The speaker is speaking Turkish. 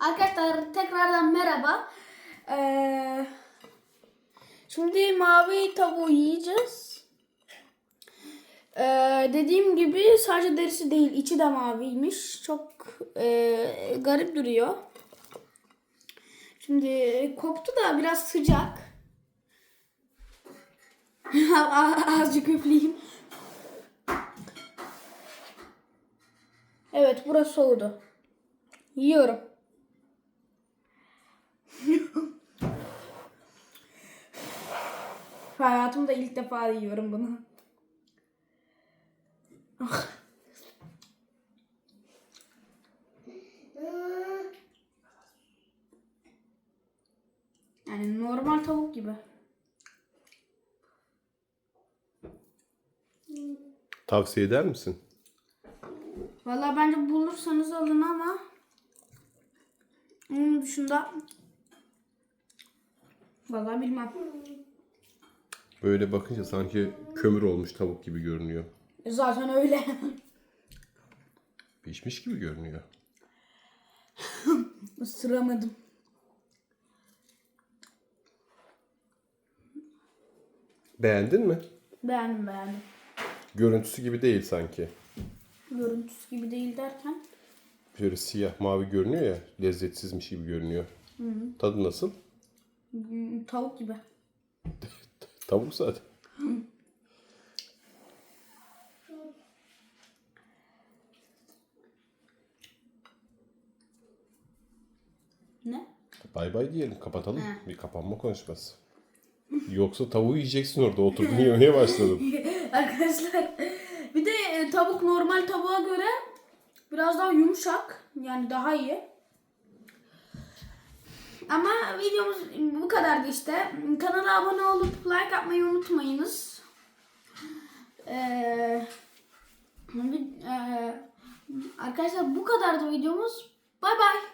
Arkadaşlar tekrardan merhaba. Ee, şimdi mavi tavuğu yiyeceğiz. Ee, dediğim gibi sadece derisi değil içi de maviymiş. Çok e, garip duruyor. Şimdi koptu da biraz sıcak. Azıcık üfleyeyim. Evet burası soğudu. Yiyorum. Hayatımda ilk defa yiyorum bunu. Yani normal tavuk gibi. Tavsiye eder misin? Vallahi bence bulursanız alın ama onun dışında vallahi bilmem. Böyle bakınca sanki kömür olmuş tavuk gibi görünüyor. Zaten öyle. Pişmiş gibi görünüyor. Isıramadım. Beğendin mi? Beğendim beğendim. Görüntüsü gibi değil sanki. Görüntüsü gibi değil derken. Şöyle siyah mavi görünüyor ya lezzetsizmiş gibi görünüyor. Tadı nasıl? hmm, Tavuk gibi. Tavuk zaten. Ne? Bay bay diyelim kapatalım. Bir kapanma konuşması. Yoksa tavuğu yiyeceksin orada oturdun yemeye başladın. Arkadaşlar bir de e, tavuk normal tavuğa göre biraz daha yumuşak. Yani daha iyi. Ama videomuz bu kadardı işte. Kanala abone olup like atmayı unutmayınız. Ee, e, arkadaşlar bu kadardı videomuz. Bay bay.